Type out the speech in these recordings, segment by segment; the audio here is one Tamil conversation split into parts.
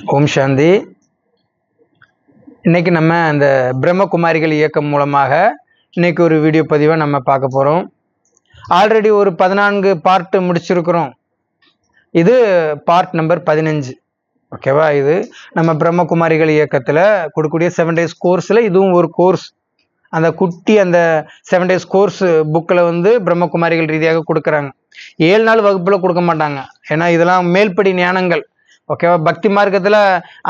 ஓம் சாந்தி. இன்னைக்கு நம்ம அந்த பிரம்மகுமாரிகள் இயக்கம் மூலமாக இன்னைக்கு ஒரு வீடியோ பதிவை நம்ம பார்க்க போகிறோம் ஆல்ரெடி ஒரு பதினான்கு பார்ட் முடிச்சிருக்கிறோம். இது பார்ட் நம்பர் பதினஞ்சு. ஓகேவா இது நம்ம பிரம்மகுமாரிகள் இயக்கத்தில் கொடுக்கக்கூடிய செவன் டேஸ் கோர்ஸில் இதுவும் ஒரு கோர்ஸ் அந்த குட்டி அந்த செவன் டேஸ் கோர்ஸ் புக்கில் வந்து பிரம்மகுமாரிகள் ரீதியாக கொடுக்குறாங்க. ஏழு நாள் வகுப்பில் கொடுக்க மாட்டாங்க. ஏன்னா இதெல்லாம் மேல்படி ஞானங்கள். ஓகேவா பக்தி மார்க்கத்தில்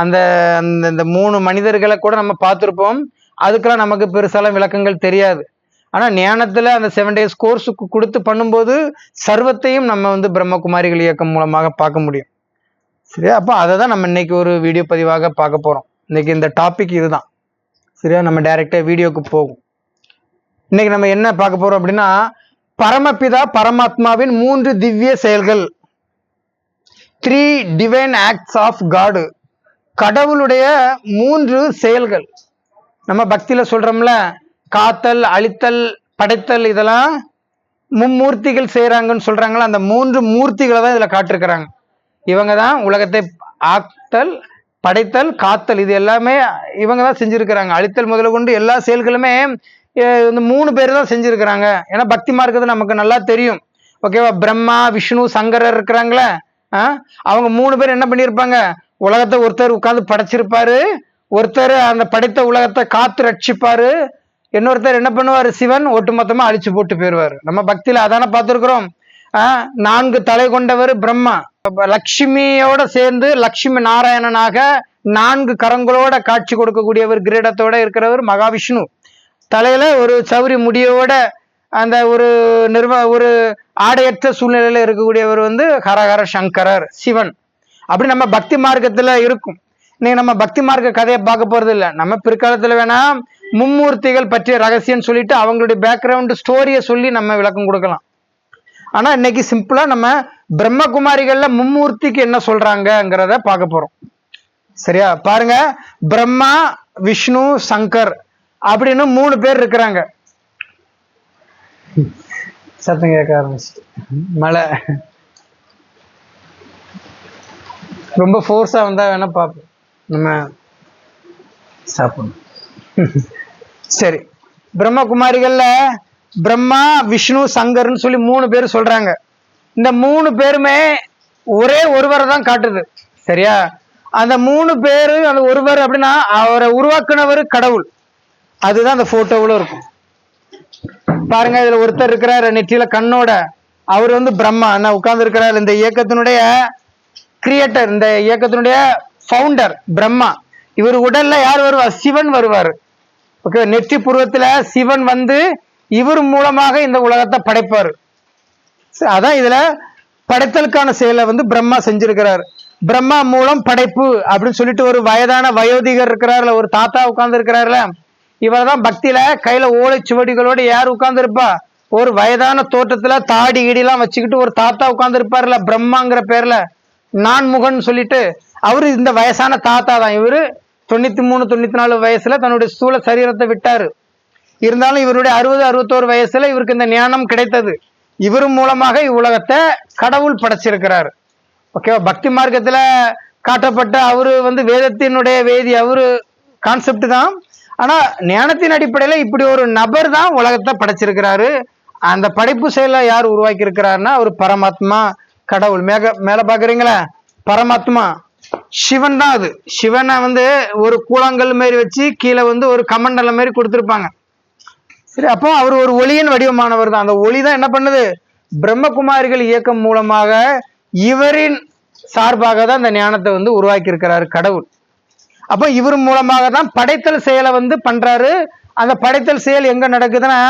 அந்த அந்த இந்த மூணு மனிதர்களை கூட நம்ம பார்த்துருப்போம். அதுக்கெல்லாம் நமக்கு பெருசாலாம் விளக்கங்கள் தெரியாது. ஆனால் ஞானத்தில் அந்த செவன் டேஸ் கோர்ஸுக்கு கொடுத்து பண்ணும்போது சர்வத்தையும் நம்ம வந்து பிரம்மகுமாரிகள் இயக்கம் மூலமாக பார்க்க முடியும். சரியா? அப்போ அதை தான் நம்ம இன்னைக்கு ஒரு வீடியோ பதிவாக பார்க்க போகிறோம் இன்னைக்கு இந்த டாபிக் இதுதான். சரியா? நம்ம டைரெக்டாக வீடியோக்கு போகும் இன்னைக்கு நம்ம என்ன பார்க்க போகிறோம் அப்படின்னா பரமபிதா பரமாத்மாவின் மூன்று திவ்ய செயல்கள். த்ரீ டிவைன் ஆக்ட்ஸ் ஆஃப் காடு கடவுளுடைய மூன்று செயல்கள். நம்ம பக்தியில் சொல்கிறோம்ல காத்தல் அழித்தல் படைத்தல் இதெல்லாம் மும்மூர்த்திகள் செய்கிறாங்கன்னு சொல்கிறாங்களா அந்த மூன்று மூர்த்திகளை தான் இதில் காட்டிருக்கிறாங்க. இவங்க தான் உலகத்தை ஆக்தல் படைத்தல் காத்தல் இது எல்லாமே இவங்க தான் செஞ்சுருக்கிறாங்க. அழித்தல் முதல்ல கொண்டு எல்லா செயல்களுமே இந்த மூணு பேர் தான் செஞ்சுருக்கிறாங்க. ஏன்னா பக்தி மார்க்கிறது நமக்கு நல்லா தெரியும். ஓகேவா? பிரம்மா விஷ்ணு சங்கரர் இருக்கிறாங்களே அவங்க மூணு பேர் என்ன பண்ணியிருப்பாங்க உலகத்தை ஒருத்தர் உட்காந்து படைச்சிருப்பாரு ஒருத்தர் அந்த படைத்த உலகத்தை காத்து ரட்சிப்பாரு இன்னொருத்தர் என்ன பண்ணுவார்? சிவன் ஒட்டுமொத்தமாக அழிச்சு போட்டு போயிடுவார் நம்ம பக்தியில் அதானே பார்த்துருக்குறோம். நான்கு தலை கொண்டவர் பிரம்மா. லக்ஷ்மியோட சேர்ந்து லக்ஷ்மி நாராயணனாக நான்கு கரங்களோட காட்சி கொடுக்கக்கூடியவர் கிரீடத்தோட இருக்கிறவர் மகாவிஷ்ணு. தலையில ஒரு சௌரி முடியோட அந்த ஒரு நிர்வ ஒரு ஆடையற்ற சூழ்நிலையில இருக்கக்கூடியவர் வந்து ஹரஹர சங்கரர் சிவன். அப்படி நம்ம பக்தி மார்க்கத்துல இருக்கும். இன்னைக்கு நம்ம பக்தி மார்க்க கதையை பார்க்க போறது இல்லை நம்ம பிற்காலத்துல வேணா மும்மூர்த்திகள் பற்றிய ரகசியம் சொல்லிட்டு அவங்களுடைய பேக்ரவுண்ட் ஸ்டோரியை சொல்லி நம்ம விளக்கம் கொடுக்கலாம். ஆனா இன்னைக்கு சிம்பிளா நம்ம பிரம்மகுமாரிகள்ல மும்மூர்த்திக்கு என்ன சொல்றாங்கங்கிறத பார்க்க போறோம். சரியா? பாருங்க. பிரம்மா விஷ்ணு சங்கர் அப்படின்னு மூணு பேர் இருக்கிறாங்க. சத்தம் கேட்க ஆரம்பிச்சு மழை. ரொம்ப ஃபோர்ஸாக வந்தால் வேணால் பார்ப்போம். நம்ம சாப்பிடணும். சரி. பிரம்மகுமாரிகளில் பிரம்மா விஷ்ணு சங்கர்னு சொல்லி மூணு பேர் சொல்கிறாங்க இந்த மூணு பேருமே ஒரே ஒருவரை தான் காட்டுது. சரியா? அந்த மூணு பேரு அந்த ஒருவர் அப்படின்னா அவரை உருவாக்குனவர் கடவுள். அதுதான் அந்த ஃபோட்டோவில் இருக்கும். பாருங்க இதுல ஒருத்தர் இருக்கிறாரு நெற்றியில கண்ணோட. அவர் வந்து பிரம்மா. என்ன உட்கார்ந்து இருக்கிறாரு இந்த இயக்கத்தினுடைய கிரியேட்டர் இந்த இயக்கத்தினுடைய ஃபவுண்டர் பிரம்மா. இவர் உடல்ல யார் வருவார் சிவன் வருவார். ஓகே நெற்றி புருவத்துல சிவன் வந்து இவர் மூலமாக இந்த உலகத்தை படைப்பார். அதான் இதுல படைத்தலுக்கான செயலை வந்து பிரம்மா செஞ்சிருக்கிறார். பிரம்மா மூலம் படைப்பு அப்படின்னு சொல்லிட்டு ஒரு வயதான வயோதிகர் இருக்கிறார்ல ஒரு தாத்தா உட்கார்ந்து இருக்கிறார்ல இவர் தான் பக்தியில கையில ஓலைச்சுவடிகளோட யார் உட்கார்ந்துருப்பா? ஒரு வயதான தோட்டத்துல தாடி இடிலாம் வச்சுக்கிட்டு ஒரு தாத்தா உட்கார்ந்துருப்பார்ல பிரம்மாங்கிற பேர்ல. நான்முகன் சொல்லிட்டு அவரு இந்த வயசான தாத்தா தான் இவரு தொண்ணூத்தி மூணு தொண்ணூத்தி நாலு வயசுல தன்னுடைய ஸ்தூல சரீரத்தை விட்டாரு. இருந்தாலும் இவருடைய அறுபது அறுபத்தோரு வயசுல இவருக்கு இந்த ஞானம் கிடைத்தது. இவர் மூலமாக இவ்வுலகத்தை கடவுள் படைச்சிருக்கிறார். ஓகேவா? பக்தி மார்க்கத்துல காட்டப்பட்ட அவரு வந்து வேதத்தினுடைய வேதி அவரு கான்செப்ட் தான். ஆனால் ஞானத்தின் அடிப்படையில் இப்படி ஒரு நபர் தான் உலகத்தை படைச்சிருக்கிறாரு. அந்த படைப்பு செயலை யார் உருவாக்கி இருக்கிறாருன்னா அவர் பரமாத்மா கடவுள். மேக மேலே பார்க்குறீங்களா பரமாத்மா. சிவன் தான் அது. சிவனை வந்து ஒரு கூழாங்கல் மாதிரி வச்சு கீழே வந்து ஒரு கமண்டலம் மாதிரி கொடுத்துருப்பாங்க. சரி அப்போ அவர் ஒரு ஒளியின் வடிவமானவர் தான். அந்த ஒளி தான் என்ன பண்ணுது? பிரம்மகுமாரிகள் இயக்கம் மூலமாக இவரின் சார்பாக தான் இந்த ஞானத்தை வந்து உருவாக்கி இருக்கிறாரு கடவுள். அப்போ இவர் மூலமாக தான் படைத்தல் செயலை வந்து பண்ணுறாரு அந்த படைத்தல் செயல் எங்கே நடக்குதுன்னா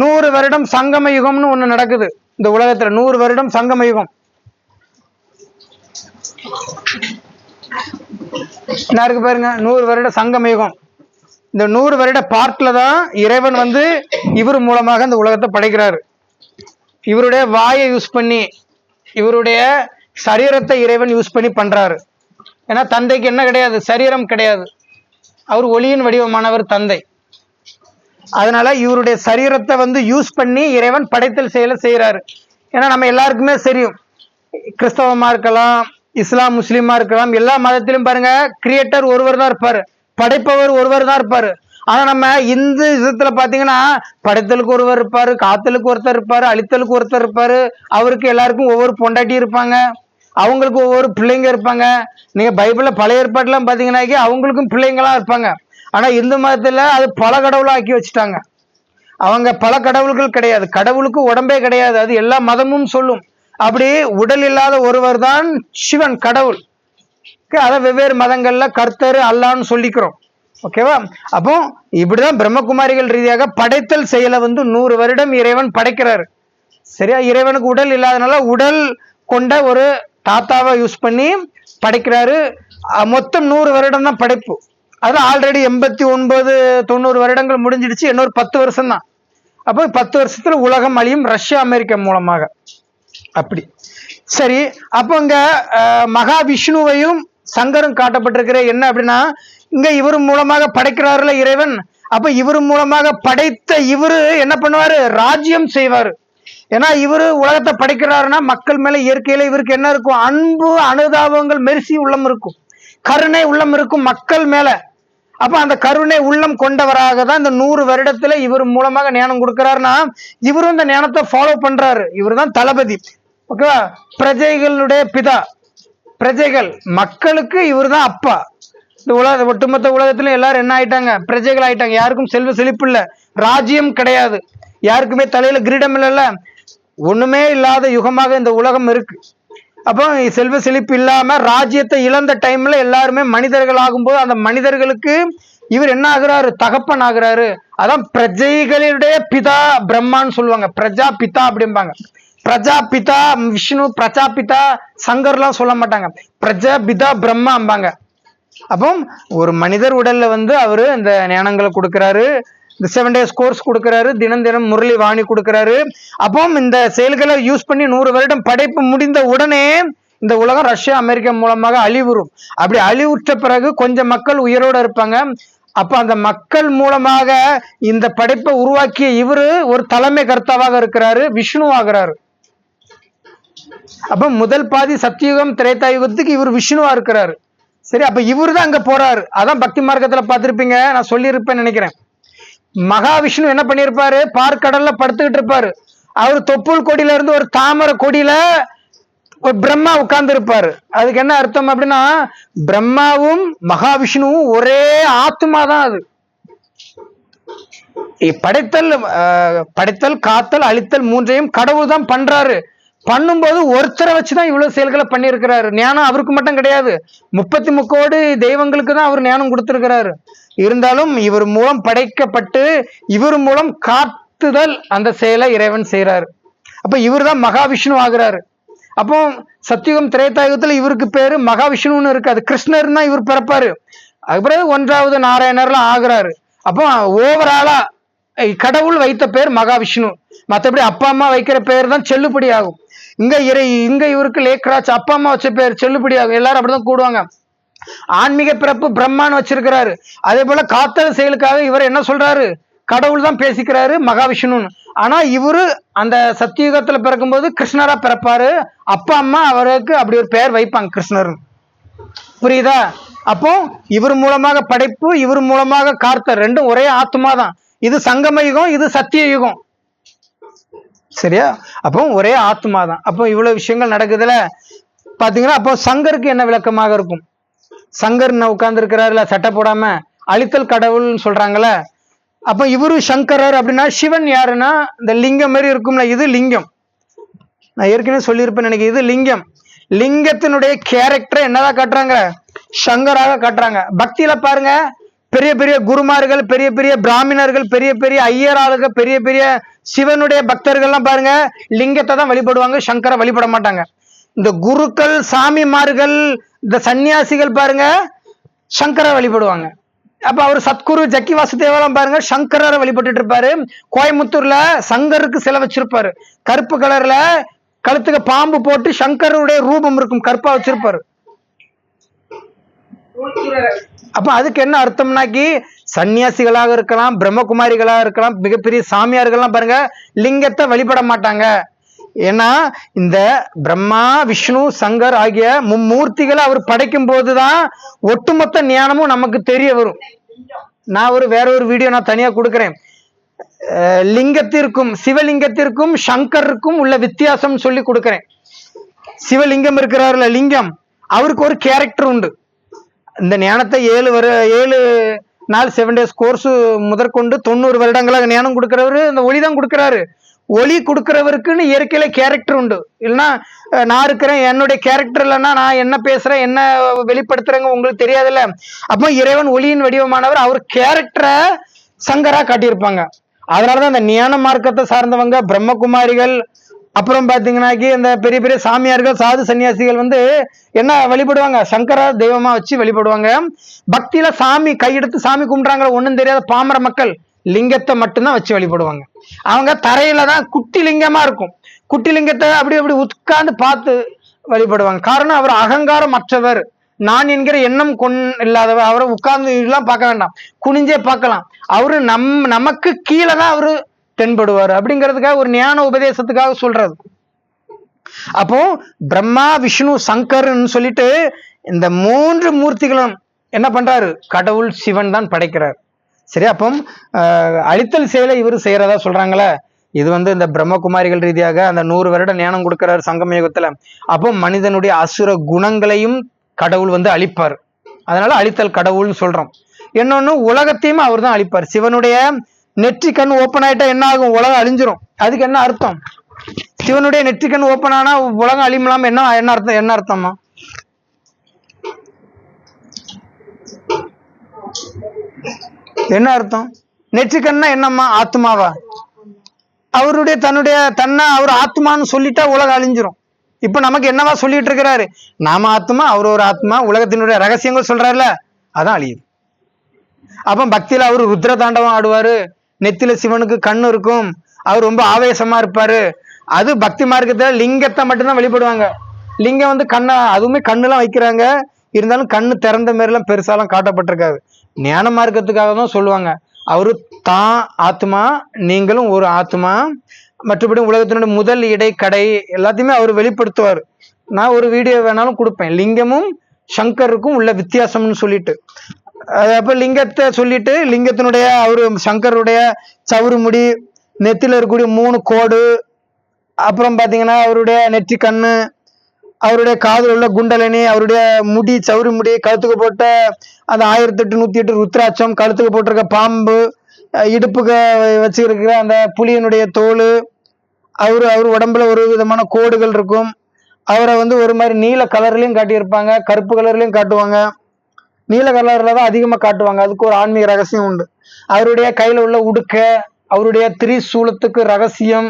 நூறு வருடம் சங்கம யுகம்னு ஒன்று நடக்குது. இந்த உலகத்தில் நூறு வருடம் சங்கம யுகம். இருக்கு பாருங்க நூறு வருட சங்கம யுகம். இந்த நூறு வருட பார்ட்ல தான் இறைவன் வந்து இவர் மூலமாக இந்த உலகத்தை படைக்கிறாரு. இவருடைய வாயை யூஸ் பண்ணி இவருடைய சரீரத்தை இறைவன் யூஸ் பண்ணி பண்றாரு. ஏன்னா தந்தைக்கு என்ன கிடையாது? சரீரம் கிடையாது. அவர் ஒளியின் வடிவமானவர் தந்தை. அதனால இவருடைய சரீரத்தை வந்து யூஸ் பண்ணி இறைவன் படைத்தல் செயலை செய்கிறாரு ஏன்னா நம்ம எல்லாருக்குமே தெரியும். கிறிஸ்தவமா இருக்கலாம் இஸ்லாம் முஸ்லீமா இருக்கலாம் எல்லா மதத்திலும் பாருங்க கிரியேட்டர் ஒருவர் தான் இருப்பாரு. படைப்பவர் ஒருவர் தான் இருப்பாரு. ஆனா நம்ம இந்து விதத்துல பாத்தீங்கன்னா படைத்தலுக்கு ஒருவர் இருப்பாரு காத்தலுக்கு ஒருத்தர் இருப்பாரு அழித்தலுக்கு ஒருத்தர் இருப்பாரு. அவருக்கு எல்லாருக்கும் ஒவ்வொரு பொண்டாட்டி இருப்பாங்க. அவங்களுக்கு ஒவ்வொரு பிள்ளைங்க இருப்பாங்க. நீங்க பைபிள்ல பழைய ஏற்பாடுலாம் பாத்தீங்கன்னாக்கி அவங்களுக்கும் பிள்ளைங்களாம் இருப்பாங்க. ஆனா இந்து மதத்துல அது பல கடவுளா ஆக்கி வச்சுட்டாங்க. அவங்க பல கடவுள்கள் கிடையாது. கடவுளுக்கு உடம்பே கிடையாது. அது எல்லா மதமும் சொல்லும். அப்படி உடல் இல்லாத ஒருவர் தான் சிவன் கடவுள். அதை வெவ்வேறு மதங்கள்ல கர்த்தர் அல்லான்னு சொல்லிக்கிறோம். ஓகேவா? அப்போ இப்படிதான் பிரம்மகுமாரிகள் ரீதியாக படைத்தல் செயலை வந்து நூறு வருடம் இறைவன் படைக்கிறாரு. சரியா? இறைவனுக்கு உடல் இல்லாதனால உடல் கொண்ட ஒரு தாத்தாவை யூஸ் பண்ணி படைக்கிறாரு. மொத்தம் நூறு வருடம் தான் படைப்பு. அதில் ஆல்ரெடி எண்பத்தி ஒன்பது தொண்ணூறு வருடங்கள் முடிஞ்சிடுச்சு. இன்னொரு பத்து வருஷம் தான். அப்போ பத்து வருஷத்தில் உலகம் அழியும் ரஷ்யா அமெரிக்கா மூலமாக. அப்படி. சரி அப்போ இங்கே மகாவிஷ்ணுவையும் சங்கரும் காட்டப்பட்டிருக்கிற என்ன அப்படின்னா இங்கே இவர் மூலமாக படைக்கிறாருல இறைவன். அப்போ இவர் மூலமாக படைத்த இவரு என்ன பண்ணுவார்? ராஜ்யம் செய்வார். ஏன்னா இவரு உலகத்தை படைக்கிறாருன்னா மக்கள் மேல இயற்கையில இவருக்கு என்ன இருக்கும்? அன்பு அனுதாபங்கள் மெரிசி உள்ளம் இருக்கும். கருணை உள்ளம் இருக்கும் மக்கள் மேல. அப்ப அந்த கருணை உள்ளம் கொண்டவராக தான் இந்த நூறு வருடத்துல இவர் மூலமாக ஞானம் கொடுக்கிறாருன்னா இவரும் இந்த ஞானத்தை ஃபாலோ பண்றாரு. இவர் தான் தளபதி. ஓகேவா பிரஜைகளுடைய பிதா. பிரஜைகள். மக்களுக்கு இவர் தான் அப்பா. இந்த உலக ஒட்டுமொத்த உலகத்துல எல்லாரும் என்ன ஆயிட்டாங்க? பிரஜைகள் ஆயிட்டாங்க யாருக்கும் செல்வ செழிப்பு இல்ல. ராஜ்யம் கிடையாது. யாருக்குமே தலையில கிரீடம் இல்லைல்ல. ஒண்ணுமே இல்லாத யுகமாக இந்த உலகம் இருக்கு. அப்போ செல்வ செழிப்பு இல்லாம ராஜ்யத்தை இழந்த டைம்ல எல்லாருமே மனிதர்கள் ஆகும்போது அந்த மனிதர்களுக்கு இவர் என்ன ஆகுறாரு? தகப்பன் ஆகுறாரு. அதான் பிரஜைகளுடைய பிதா பிரம்மான்னு சொல்லுவாங்க. பிரஜா பிதா அப்படிம்பாங்க. பிரஜா பிதா விஷ்ணு பிரஜா பிதா சங்கர்லாம் சொல்ல மாட்டாங்க. பிரஜா பிதா பிரம்மாம்பாங்க. அப்போ ஒரு மனிதர் உடல்ல வந்து அவரு இந்த ஞானங்களை கொடுக்கறாரு. இந்த செவன் டேஸ் கோர்ஸ் கொடுக்குறாரு. தினம் தினம் முரளி வாணி கொடுக்கறாரு. அப்போ இந்த செயல்களை யூஸ் பண்ணி நூறு வருடம் படைப்பு முடிந்த உடனே இந்த உலகம் ரஷ்யா அமெரிக்கா மூலமாக அழிவுறும். அப்படி அழிவுற்ற பிறகு கொஞ்சம் மக்கள் உயிரோடு இருப்பாங்க. அப்ப அந்த மக்கள் மூலமாக இந்த படைப்பை உருவாக்கிய இவரு ஒரு தலைமை கர்த்தாவாக இருக்கிறாரு விஷ்ணு ஆகிறாரு. அப்ப முதல் பாதி சத்தியுகம் திரேதா யுகத்துக்கு இவர் விஷ்ணுவா இருக்கிறாரு. சரி அப்ப இவர் தான் அங்க போறாரு. அதான் பக்தி மார்க்கத்துல பார்த்திருப்பீங்க. நான் சொல்லியிருப்பேன்னு நினைக்கிறேன். மகாவிஷ்ணு என்ன பண்ணியிருப்பாரு பார்க்கடல்ல படுத்துக்கிட்டு இருப்பாரு. அவர் தொப்புள் கொடியில இருந்து ஒரு தாமரை கொடியில ஒரு பிரம்மா உட்கார்ந்து இருப்பாரு அதுக்கு என்ன அர்த்தம் அப்படின்னா பிரம்மாவும் மகாவிஷ்ணுவும் ஒரே ஆத்மா தான் அது படைத்தல் படைத்தல் காத்தல் அழித்தல் மூன்றையும் கடவுள் தான் பண்றாரு. பண்ணும்போது ஒருத்தரை வச்சுதான் இவ்வளவு செயல்களை பண்ணியிருக்கிறாரு. ஞானம் அவருக்கு மட்டும் கிடையாது. முப்பத்தி முக்கோடி தெய்வங்களுக்கு தான் அவர் ஞானம் கொடுத்திருக்கிறாரு. இருந்தாலும் இவர் மூலம் படைக்கப்பட்டு இவர் மூலம் காத்துதல் அந்த செயலை இறைவன் செய்கிறார் அப்ப இவர் தான் மகாவிஷ்ணு ஆகுறாரு. அப்போ சத்தியுகம் திரேதாயுகத்துல இவருக்கு பேரு மகாவிஷ்ணுன்னு இருக்கு. அது கிருஷ்ணர் தான் இவர் பிறப்பாரு. அதுக்கப்புறம் பிறகு ஒன்றாவது நாராயணர்லாம் ஆகுறாரு. அப்போ ஓவராலா கடவுள் வைத்த பேர் மகாவிஷ்ணு. மத்தபடி அப்பா அம்மா வைக்கிற பேர் தான் செல்லுபடி ஆகும் இங்க இறை இங்க இவருக்கு லேக்ராஜ் அப்பா அம்மா வச்ச பேர் செல்லுபடி ஆகும் எல்லாரும் அப்படிதான் கூடுவாங்க. ஆன்மீக பிறப்பு பிரம்மான்னு வச்சிருக்கிறாரு. அதே போல காத்தல் செயலுக்காக இவர் என்ன சொல்றாரு? கடவுள் தான் பேசிக்கிறாரு மகாவிஷ்ணுன்னு. ஆனா இவரு அந்த சத்தியுகத்துல பிறக்கும்போது கிருஷ்ணரா பிறப்பாரு. அப்பா அம்மா அவருக்கு அப்படி ஒரு பெயர் வைப்பாங்க கிருஷ்ணர் புரியுதா? அப்போ இவர் மூலமாக படைப்பு இவர் மூலமாக கார்த்தர் ரெண்டும் ஒரே ஆத்மா தான் இது சங்கம யுகம் இது சத்திய யுகம் சரியா? அப்போ ஒரே ஆத்மா தான் அப்போ இவ்வளவு விஷயங்கள் நடக்குதுல. பாத்தீங்கன்னா அப்போ சங்கருக்கு என்ன விளக்கமாக இருக்கும்? சங்கர் உட்கார்ந்துருக்கிறாருல சட்டை போடாம. அழித்தல் கடவுள்னு சொல்றாங்கல்ல. அப்ப இவரு சங்கரர் அப்படின்னா சிவன் யாருன்னா இந்த லிங்கம் மாதிரி இருக்கும்ல இது லிங்கம். நான் ஏற்கனவே சொல்லியிருப்பேன் நினைக்கிறேன் இது லிங்கம். லிங்கத்தினுடைய கேரக்டரை என்னதான் காட்டுறாங்க? சங்கராக காட்டுறாங்க. பக்தியில பாருங்க பெரிய பெரிய குருமார்கள் பெரிய பெரிய பிராமணர்கள் பெரிய பெரிய ஐயராளுக பெரிய பெரிய சிவனுடைய பக்தர்கள்லாம் பாருங்க லிங்கத்தை தான் வழிபடுவாங்க சங்கரை வழிபட மாட்டாங்க. இந்த குருக்கள் சாமிமார்கள் இந்த சன்னியாசிகள் பாருங்க சங்கரை வழிபடுவாங்க. அப்ப அவர் சத்குரு ஜக்கி வாசுதேவெல்லாம் பாருங்க சங்கரரை வழிபட்டுட்டு இருப்பாரு. கோயம்புத்தூர்ல சங்கருக்கு சிலை வச்சிருப்பாரு. கருப்பு கலர்ல கழுத்துக்கு பாம்பு போட்டு சங்கருடைய ரூபம் இருக்கும் கருப்பா வச்சிருப்பாரு. அப்ப அதுக்கு என்ன அர்த்தம்னாக்கி சன்னியாசிகளாக இருக்கலாம் பிரம்மகுமாரிகளாக இருக்கலாம் மிகப்பெரிய சாமியார்கள்லாம் பாருங்க லிங்கத்தை வழிபட மாட்டாங்க. ஏன்னா இந்த பிரம்மா விஷ்ணு சங்கர் ஆகிய மும்மூர்த்திகளை அவர் படைக்கும் போதுதான் ஒட்டுமொத்த ஞானமும் நமக்கு தெரிய வரும். நான் ஒரு வேற ஒரு வீடியோ நான் தனியா கொடுக்குறேன். லிங்கத்திற்கும் சிவலிங்கத்திற்கும் சங்கருக்கும் உள்ள வித்தியாசம் சொல்லி கொடுக்குறேன். சிவலிங்கம் இருக்கிறாருல லிங்கம். அவருக்கு ஒரு கேரக்டர் உண்டு. இந்த ஞானத்தை ஏழு வரு ஏழு நாள் செவன் டேஸ் கோர்ஸ் முதற்கொண்டு தொண்ணூறு வருடங்களாக ஞானம் கொடுக்கிறவரு இந்த ஒளி தான் கொடுக்குறாரு. ஒளி கொடுக்குறவருக்குன்னு இயற்கையில கேரக்டர் உண்டு. இல்லைன்னா நான் இருக்கிறேன் என்னுடைய கேரக்டர் இல்லைன்னா நான் என்ன பேசுறேன் என்ன வெளிப்படுத்துறேங்க உங்களுக்கு தெரியாதுல்ல. அப்போ இறைவன் ஒளியின் வடிவமானவர் அவர் கேரக்டரை சங்கரா காட்டியிருப்பாங்க. அதனாலதான் இந்த ஞான மார்க்கத்தை சார்ந்தவங்க பிரம்மகுமாரிகள் அப்புறம் பாத்தீங்கன்னாக்கி இந்த பெரிய பெரிய சாமியார்கள் சாது சன்னியாசிகள் வந்து என்ன வழிபடுவாங்க? சங்கரா தெய்வமா வச்சு வழிபடுவாங்க. பக்தியில சாமி கையெடுத்து சாமி கும்பிடுறாங்க ஒன்றும் தெரியாத பாமர மக்கள் லிங்கத்தை மட்டும்தான் வச்சு வழிபடுவாங்க. அவங்க தரையில தான் குட்டிலிங்கமா இருக்கும். குட்டிலிங்கத்தை அப்படி அப்படி உட்கார்ந்து பார்த்து வழிபடுவாங்க. காரணம் அவர் அகங்காரம் மற்றவர் நான் என்கிற எண்ணம் கொன் இல்லாதவர். அவரை உட்கார்ந்து இதெல்லாம் பார்க்க வேண்டாம். குனிஞ்சே பார்க்கலாம். அவரு நம் நமக்கு கீழே தான் அவரு தென்படுவார். அப்படிங்கிறதுக்காக ஒரு ஞான உபதேசத்துக்காக சொல்றது. அப்போ பிரம்மா விஷ்ணு சங்கர்னு சொல்லிட்டு இந்த மூன்று மூர்த்திகளும் என்ன பண்றாரு? கடவுள் சிவன் தான் படைக்கிறார். சரி அப்போ அழித்தல் செயலை இவர் செய்யறதா சொல்றாங்களே? இது வந்து இந்த பிரம்மகுமாரிகள் ரீதியாக அந்த நூறு வருட ஞானம் கொடுக்கிறார் சங்கம் யுகத்துல அப்போ மனிதனுடைய அசுர குணங்களையும் கடவுள் வந்து அழிப்பார். அதனால அழித்தல் கடவுள்னு சொல்றோம். இன்னொன்று உலகத்தையும் அவர் தான் அழிப்பார். சிவனுடைய நெற்றி கண் ஓப்பன் ஆயிட்டா என்ன ஆகும்? உலகம் அழிஞ்சிரும். அதுக்கு என்ன அர்த்தம்? சிவனுடைய நெற்றி கண் ஓப்பன் ஆனா உலகம் அழிமலாம் என்ன என்ன அர்த்தம் என்ன அர்த்தமா என்ன அர்த்தம்? நெற்றிக்கண்ணா என்னம்மா? ஆத்மாவா அவருடைய தன்னுடைய தன்னை அவர் ஆத்மான்னு சொல்லிட்டா உலகம் அழிஞ்சிரும். இப்ப நமக்கு என்னவா சொல்லிட்டு இருக்கிறாரு? நாம ஆத்மா அவர் ஒரு ஆத்மா உலகத்தினுடைய ரகசியங்கள் சொல்றாருல அதான் அழியுது. அப்ப பக்தியில அவரு ருத்ர தாண்டவம் ஆடுவாரு நெத்தில சிவனுக்கு கண்ணு இருக்கும் அவர் ரொம்ப ஆவேசமா இருப்பாரு. அது பக்தி மார்க்கத்துல லிங்கத்தை மட்டும்தான் வெளிப்படுவாங்க. லிங்கம் வந்து கண்ணை அதுவுமே கண்ணுலாம் வைக்கிறாங்க. இருந்தாலும் கண்ணு திறந்த மாரிலாம் பெருசாலாம் காட்டப்பட்டிருக்காது. ஞான மார்க்கத்துக்காக தான் சொல்லுவாங்க. அவரு தான் ஆத்மா நீங்களும் ஒரு ஆத்மா மற்றபடி உலகத்தினுடைய முதல் இடை கடை எல்லாத்தையுமே அவர் வெளிப்படுத்துவார். நான் ஒரு வீடியோ வேணாலும் கொடுப்பேன். லிங்கமும் சங்கருக்கும் உள்ள வித்தியாசம்னு சொல்லிட்டு. அது அப்ப லிங்கத்தை சொல்லிட்டு லிங்கத்தினுடைய அவரு சங்கருடைய சவுறு முடி நெத்தில இருக்கக்கூடிய மூணு கோடு அப்புறம் பாத்தீங்கன்னா அவருடைய நெற்றி கண்ணு அவருடைய காதில் உள்ள குண்டலனி அவருடைய முடி சவுரி முடி கழுத்துக்கு போட்ட அந்த ஆயிரத்தி எட்டு நூற்றி எட்டு ருத்ராட்சம் கழுத்துக்கு போட்டிருக்க பாம்பு இடுப்புக்கு வச்சுருக்கிற அந்த புலியினுடைய தோல் அவர் அவர் உடம்புல ஒரு விதமான கோடுகள் இருக்கும். அவரை வந்து ஒரு மாதிரி நீல கலர்லையும் காட்டியிருப்பாங்க கருப்பு கலர்லையும் காட்டுவாங்க. நீல கலர்ல தான் அதிகமாக காட்டுவாங்க. அதுக்கு ஒரு ஆன்மீக ரகசியம் உண்டு. அவருடைய கையில் உள்ள உடுக்க அவருடைய திரிசூலத்துக்கு ரகசியம்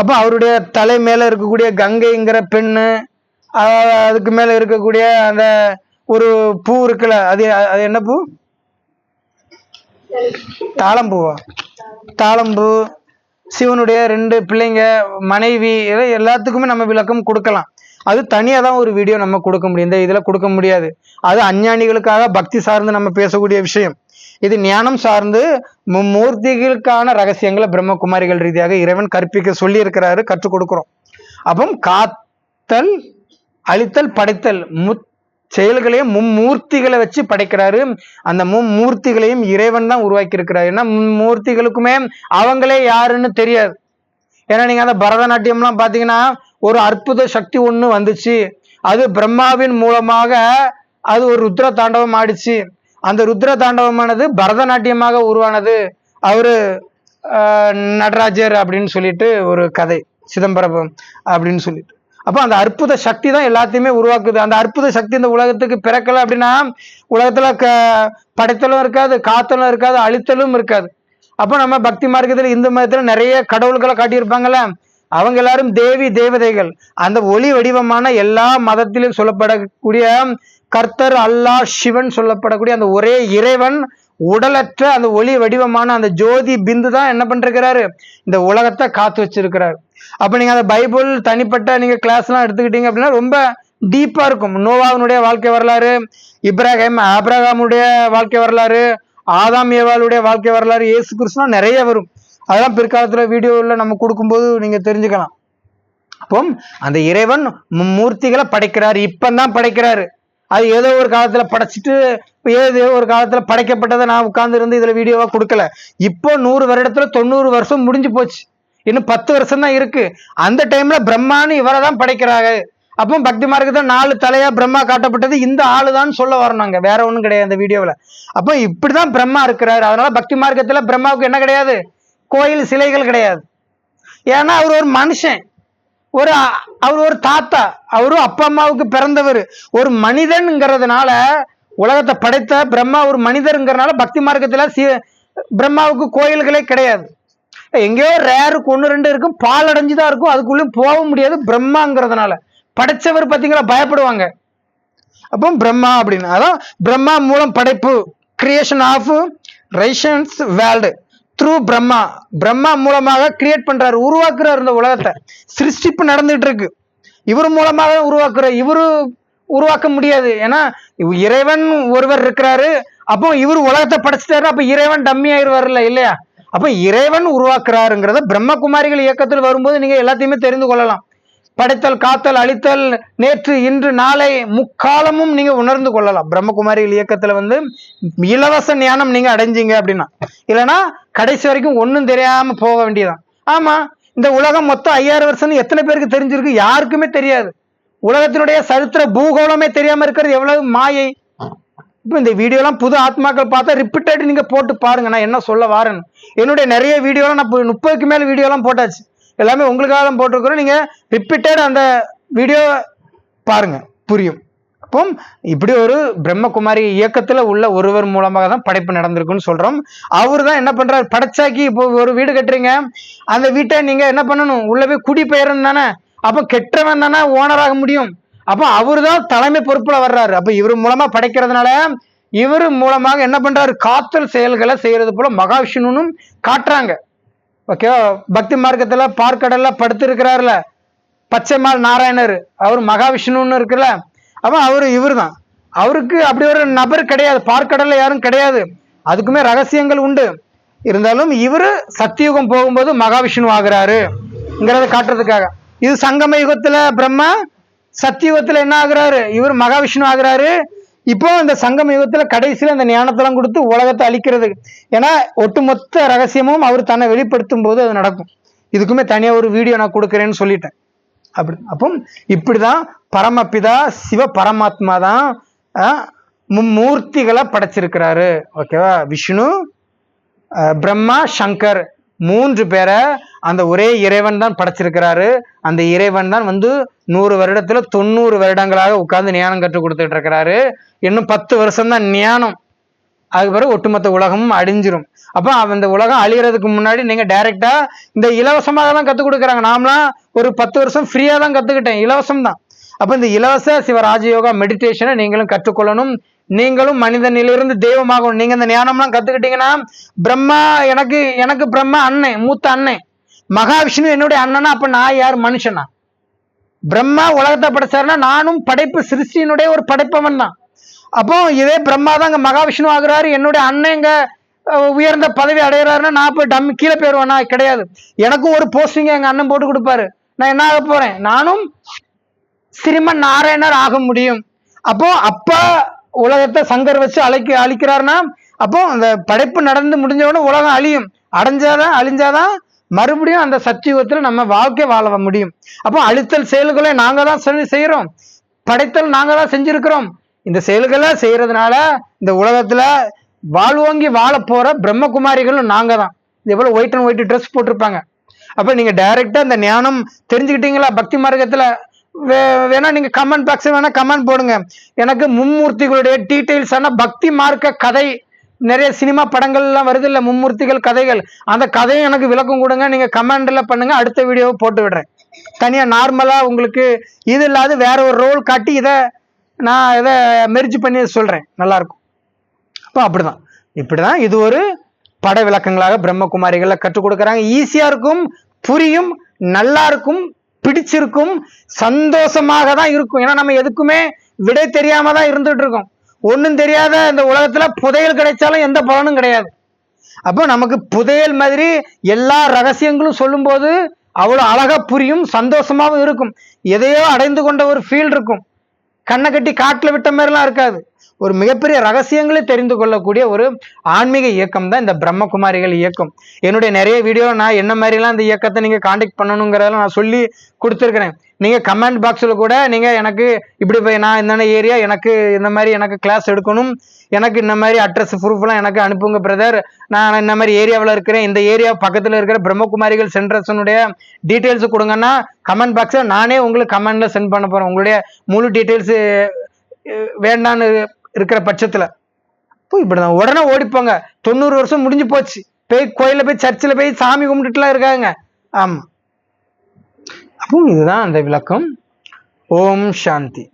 அப்போ அவருடைய தலை மேலே இருக்கக்கூடிய கங்கைங்கிற பெண்ணு அதுக்கு மேலே இருக்கக்கூடிய அந்த ஒரு பூ இருக்குல்ல அது அது என்ன பூ? தாளம்பூவா? தாளம்பூ. சிவனுடைய ரெண்டு பிள்ளைங்க மனைவி இதை எல்லாத்துக்குமே நம்ம விளக்கம் கொடுக்கலாம். அது தனியாக தான் ஒரு வீடியோ நம்ம கொடுக்க முடியும். இந்த இதில் கொடுக்க முடியாது. அது அஞ்ஞானிகளுக்காக பக்தி சார்ந்து நம்ம பேசக்கூடிய விஷயம். இது ஞானம் சார்ந்து மும்மூர்த்திகளுக்கான ரகசியங்களை பிரம்மகுமாரிகள் ரீதியாக இறைவன் கற்பிக்க சொல்லி இருக்கிறாரு கற்றுக் கொடுக்கிறோம். அப்போ காத்தல் அழித்தல் படைத்தல் முத் செயல்களையும் மும்மூர்த்திகளை வச்சு படைக்கிறாரு. அந்த மும்மூர்த்திகளையும் இறைவன் தான் உருவாக்கி இருக்கிறார் ஏன்னா மும்மூர்த்திகளுக்குமே அவங்களே யாருன்னு தெரியாது. ஏன்னா நீங்க அந்த பரதநாட்டியம்லாம் பாத்தீங்கன்னா ஒரு அற்புத சக்தி ஒன்று வந்துச்சு. அது பிரம்மாவின் மூலமாக அது ஒரு ருத்ர தாண்டவம் ஆடிச்சு. அந்த ருத்ர தாண்டவமானது பரதநாட்டியமாக உருவானது. அவரு நடராஜர் அப்படின்னு சொல்லிட்டு ஒரு கதை சிதம்பரம் அப்படின்னு சொல்லிட்டு. அப்போ அந்த அற்புத சக்தி தான் எல்லாத்தையுமே உருவாக்குது. அந்த அற்புத சக்தி இந்த உலகத்துக்கு பிறக்கல அப்படின்னா உலகத்துல க படைத்தலும் இருக்காது காத்தலும் இருக்காது அழித்தலும் இருக்காது. அப்போ நம்ம பக்தி மார்க்கத்தில் இந்து மதத்தில் நிறைய கடவுள்களை காட்டியிருப்பாங்கல்ல அவங்க எல்லாரும் தேவி தேவதைகள். அந்த ஒளி வடிவமான எல்லா மதத்திலும் சொல்லப்படக்கூடிய கர்த்தர் அல்லாஹ் சிவன் சொல்லப்படக்கூடிய அந்த ஒரே இறைவன் உடலற்ற அந்த ஒளி வடிவமான அந்த ஜோதி பிந்து தான் என்ன பண்ணிருக்கிறாரு? இந்த உலகத்தை காத்து வச்சிருக்கிறாரு. அப்ப நீங்க அந்த பைபிள் தனிப்பட்ட நீங்க கிளாஸ் எல்லாம் எடுத்துக்கிட்டீங்க அப்படின்னா ரொம்ப டீப்பா இருக்கும். நோவாவினுடைய வாழ்க்கை வரலாறு இப்ராஹிம் ஆப்ரஹாமுடைய வாழ்க்கை வரலாறு ஆதாம் ஏவாளுடைய வாழ்க்கை வரலாறு இயேசு கிறிஸ்துலாம் நிறைய வரும். அதெல்லாம் பிற்காலத்துல வீடியோவில் நம்ம கொடுக்கும்போது நீங்க தெரிஞ்சுக்கலாம். அப்போ அந்த இறைவன் மூர்த்திகளை படைக்கிறாரு. இப்பந்தான் படைக்கிறாரு. அது ஏதோ ஒரு காலத்தில் படைச்சிட்டு ஏதோ ஒரு காலத்தில் படைக்கப்பட்டதை நான் உட்காந்துருந்து இதில் வீடியோவாக கொடுக்கல. இப்போ நூறு வருடத்தில் தொண்ணூறு வருஷம் முடிஞ்சு போச்சு. இன்னும் பத்து வருஷம் தான் இருக்கு. அந்த டைம்ல பிரம்மான்னு இவரை தான் படைக்கிறாங்க அப்போ பக்தி தான் நாலு தலையா பிரம்மா காட்டப்பட்டது. இந்த ஆளு தான் சொல்ல வரணும் நாங்க வேற ஒன்றும் கிடையாது அந்த வீடியோவில் அப்போ இப்படிதான் பிரம்மா இருக்கிறாரு. அதனால பக்தி மார்க்கத்தில் பிரம்மாவுக்கு என்ன கிடையாது? கோயில் சிலைகள் கிடையாது. ஏன்னா அவர் ஒரு மனுஷன். ஒரு அவர் ஒரு தாத்தா அவரும் அப்பா அம்மாவுக்கு பிறந்தவர். ஒரு மனிதன்ங்கிறதுனால உலகத்தை படைத்த பிரம்மா ஒரு மனிதருங்கிறனால பக்தி மார்க்கத்தில் சி பிரம்மாவுக்கு கோயில்களே கிடையாது. எங்கேயோ ரேருக்கு ஒன்று ரெண்டு இருக்கும் பால் அடைஞ்சு தான் இருக்கும் அதுக்குள்ளேயும் போக முடியாது பிரம்மாங்கிறதுனால. படைச்சவர் பார்த்தீங்களா பயப்படுவாங்க. அப்போ பிரம்மா அப்படின்னு. அதான் பிரம்மா மூலம் படைப்பு கிரியேஷன் ஆஃப் ரைஷன்ஸ் வேர்ல்டு த்ரூ பிரம்மா. பிரம்மா மூலமாக கிரியேட் பண்றாரு உருவாக்குறாரு இந்த உலகத்தை. சிருஷ்டிப்பு நடந்துட்டு இருக்கு. இவர் மூலமாக உருவாக்குற இவரு உருவாக்க முடியாது. ஏன்னா இறைவன் ஒருவர் இருக்கிறாரு. அப்போ இவர் உலகத்தை படைச்சிட்டாரு. அப்ப இறைவன் டம்மி ஆயிடுவார்ல இல்லையா? அப்ப இறைவன் உருவாக்குறாருங்கிறத பிரம்மகுமாரிகள் இயக்கத்தில் வரும்போது நீங்க எல்லாத்தையுமே தெரிந்து கொள்ளலாம். படைத்தல் காத்தல் அழித்தல் நேற்று இன்று நாளை முக்காலமும் நீங்க உணர்ந்து கொள்ளலாம். பிரம்மகுமாரிகள் இயக்கத்துல வந்து இலவச ஞானம் நீங்க அடைஞ்சீங்க அப்படின்னா. இல்லைன்னா கடைசி வரைக்கும் ஒன்றும் தெரியாம போக வேண்டியதான் ஆமா இந்த உலகம் மொத்தம் ஐயாயிரம் வருஷம் எத்தனை பேருக்கு தெரிஞ்சிருக்கு? யாருக்குமே தெரியாது. உலகத்தினுடைய சரித்திர பூகோளமே தெரியாம இருக்கிறது. எவ்வளவு மாயை. இப்போ இந்த வீடியோலாம் புது ஆத்மாக்கள் பார்த்தா ரிப்பீட்டட் நீங்க போட்டு பாருங்க. நான் என்ன சொல்ல வாரேன்னு. என்னுடைய நிறைய வீடியோலாம் நான் முப்பதுக்கு மேல வீடியோலாம் போட்டாச்சு. எல்லாமே உங்களுக்காக தான் போட்டிருக்கிறோம். நீங்கள் ரிப்பீட்டட் அந்த வீடியோ பாருங்க. புரியும். அப்போ இப்படி ஒரு பிரம்மகுமாரி இயக்கத்தில் உள்ள ஒருவர் மூலமாக தான் படைப்பு நடந்திருக்குன்னு சொல்கிறோம் அவர் தான் என்ன பண்ணுறாரு படைச்சாக்கி இப்போ ஒரு வீடு கட்டுறீங்க. அந்த வீட்டை நீங்கள் என்ன பண்ணணும்? உள்ள போய் குடிபெயர்ந்து தானே? அப்போ கெட்டவன் தானே ஓனராக முடியும். அப்போ அவர் தான் தலைமை பொறுப்பில் வர்றாரு. அப்போ இவர் மூலமாக படைக்கிறதுனால இவர் மூலமாக என்ன பண்ணுறாரு காத்தல் செயல்களை செய்கிறது போல மகாவிஷ்ணுன்னு காட்டுறாங்க. ஓகேவா பக்தி மார்க்கத்தில் பார்க்கடல்ல படுத்திருக்கிறாருல. பச்சைமால் நாராயணர் அவர் மகாவிஷ்ணுன்னு இருக்குல்ல அவன் அவரு இவர் தான் அவருக்கு அப்படி ஒரு நபர் கிடையாது பார்க்கடல்ல யாரும் கிடையாது. அதுக்குமே ரகசியங்கள் உண்டு. இருந்தாலும் இவரு சத்தியுகம் போகும்போது மகாவிஷ்ணு ஆகுறாருங்கிறத காட்டுறதுக்காக. இது சங்கம யுகத்தில் பிரம்மா சத்தியுகத்தில் என்ன ஆகுறாரு? இவர் மகாவிஷ்ணு ஆகுறாரு இப்போ அந்த சங்கம் யுகத்துல கடைசியில் அந்த ஞானத்தெல்லாம் கொடுத்து உலகத்தை அழிக்கிறது. ஏன்னா ஒட்டுமொத்த ரகசியமும் அவர் தன்னை வெளிப்படுத்தும் போது அது நடக்கும். இதுக்குமே தனியா ஒரு வீடியோ நான் கொடுக்குறேன்னு சொல்லிட்டேன். அப்படி அப்போ இப்படிதான் பரமபிதா சிவ பரமாத்மா தான் மும்மூர்த்திகளை படைச்சிருக்கிறாரு. ஓகேவா? விஷ்ணு பிரம்மா சங்கர் மூன்று பேரை அந்த ஒரே இறைவன் தான் படைச்சிருக்கிறாரு. அந்த இறைவன் தான் வந்து நூறு வருடத்துல தொண்ணூறு வருடங்களாக உட்கார்ந்து ஞானம் கற்றுக் கொடுத்துட்டு இருக்கிறாரு. இன்னும் பத்து வருஷம் தான் ஞானம். அதுக்கு பிறகு ஒட்டுமொத்த உலகமும் அழிஞ்சிரும். அப்போ அந்த உலகம் அழிகிறதுக்கு முன்னாடி நீங்க டைரக்டா இந்த இலவசமாக தான் கத்துக் கொடுக்குறாங்க. நாமளாம் ஒரு பத்து வருஷம் ஃப்ரீயா தான் கத்துக்கிட்டேன். இலவசம் தான் அப்போ இந்த இலவச சிவராஜயோகா மெடிடேஷனை நீங்களும் கற்றுக்கொள்ளணும். நீங்களும் மனிதனிலிருந்து தெய்வமாகும் நீங்க இந்த ஞானம்லாம் கத்துக்கிட்டீங்கன்னா பிரம்மா எனக்கு எனக்கு பிரம்மா அண்ணன் மூத்த அண்ணன் மகாவிஷ்ணு என்னுடைய அண்ணனா அப்ப நான் யார்? மனுஷனா. பிரம்மா உலகத்தை படைச்சாருன்னா நானும் படைப்பு சிருஷ்டியினுடைய ஒரு படைப்பவன் தான். அப்போ இதே பிரம்மா தான் இங்க மகாவிஷ்ணு ஆகுறாரு. என்னுடைய அண்ணன் இங்க உயர்ந்த பதவி அடைகிறாருன்னா நான் போய் டம் கீழே போயிடுவேனா கிடையாது. எனக்கும் ஒரு போஸ்டிங் எங்க அண்ணன் போட்டு கொடுப்பாரு. நான் என்ன ஆக போறேன்? நானும் ஸ்ரீமன் நாராயணர் ஆக முடியும். அப்போ அப்பா உலகத்தை சங்கர் வச்சு அழைக்க அழிக்கிறாருன்னா அப்போ அந்த படைப்பு நடந்து முடிஞ்சவொடனே உலகம் அழியும். அடைஞ்சாதான் அழிஞ்சாதான் மறுபடியும் அந்த சத்தியுகத்தில் நம்ம வாழ்க்கை வாழ முடியும். அப்போ அழித்தல் செயல்களை நாங்கள் தான் செய்கிறோம் படைத்தல் நாங்கள் தான் செஞ்சுருக்கிறோம். இந்த செயல்களை செய்கிறதுனால இந்த உலகத்தில் வாழ்வோங்கி வாழ போகிற பிரம்மகுமாரிகளும் நாங்கள் தான். எவ்வளவு ஒயிட் அண்ட் ஒயிட் ட்ரெஸ் போட்டிருப்பாங்க. அப்போ நீங்கள் டைரெக்டாக இந்த ஞானம் தெரிஞ்சுக்கிட்டீங்களா? பக்தி மார்க்கத்தில்? வேணா நீங்க கமெண்ட் பாக்ஸ் வேணா கமெண்ட் போடுங்க. எனக்கு மும்மூர்த்திகளுடைய டீட்டெயில்ஸ் ஆனால் பக்தி மார்க்க கதை நிறைய சினிமா படங்கள்லாம் வருது இல்லை மும்மூர்த்திகள் கதைகள். அந்த கதையும் எனக்கு விளக்கம் கொடுங்க நீங்க கமெண்ட்ல பண்ணுங்க அடுத்த வீடியோவை போட்டு விடுறேன். தனியா நார்மலா உங்களுக்கு இது இல்லாத வேற ஒரு ரோல் காட்டி இதை நான் இதை மெரிச்சு பண்ணி சொல்றேன். நல்லா இருக்கும் அப்போ அப்படிதான். இப்படிதான் இது ஒரு பட விளக்கங்களாக பிரம்மகுமாரிகளை கற்றுக் கொடுக்குறாங்க. ஈஸியா இருக்கும் புரியும் நல்லா இருக்கும் பிடிச்சிருக்கும் சந்தோஷமாக தான் இருக்கும். ஏன்னா நம்ம எதுக்குமே விடை தெரியாம தான் இருந்துட்டு இருக்கோம் ஒன்றும் தெரியாத இந்த உலகத்துல புதையல் கிடைச்சாலும் எந்த பலனும் கிடையாது. அப்போ நமக்கு புதையல் மாதிரி எல்லா ரகசியங்களும் சொல்லும்போது அவ்வளோ அழகா புரியும் சந்தோஷமாகவும் இருக்கும். எதையோ அடைந்து கொண்ட ஒரு ஃபீல் இருக்கும். கண்ணை கட்டி காட்டில் விட்ட மாதிரிலாம் இருக்காது. ஒரு மிகப்பெரிய ரகசியங்களை தெரிந்து கொள்ளக்கூடிய ஒரு ஆன்மீக இயக்கம் தான் இந்த பிரம்மகுமாரிகள் இயக்கம். என்னுடைய நிறைய வீடியோ நான் என்ன மாதிரிலாம் இந்த இயக்கத்தை நீங்கள் காண்டாக்ட் பண்ணணுங்கிறதெல்லாம் நான் சொல்லி கொடுத்துருக்குறேன். நீங்கள் கமெண்ட் பாக்ஸில் கூட நீங்கள் எனக்கு இப்படி போய் நான் என்னென்ன ஏரியா எனக்கு இந்த மாதிரி எனக்கு கிளாஸ் எடுக்கணும். எனக்கு இந்த மாதிரி அட்ரஸ் ப்ரூஃப்லாம் எனக்கு அனுப்புங்க பிரதர் நான் இந்த மாதிரி ஏரியாவில் இருக்கிறேன். இந்த ஏரியா பக்கத்தில் இருக்கிற பிரம்மகுமாரிகள் சென்டர்ஸனுடைய டீட்டெயில்ஸ் கொடுங்கன்னா கமெண்ட் பாக்ஸை நானே உங்களுக்கு கமெண்டில் சென்ட் பண்ண போகிறேன் உங்களுடைய முழு டீட்டெயில்ஸு வேண்டான்னு இருக்கிற பட்சத்தில். இப்போ இப்படிதான். உடனே ஓடிப்போங்க. தொண்ணூறு வருஷம் முடிஞ்சு போச்சு. போய் கோயிலில் போய் சர்ச்சில் போய் சாமி கும்பிட்டுலாம் இருக்காங்க. ஆமாம் அப்போ இதுதான் அந்த விளக்கம். ஓம் சாந்தி.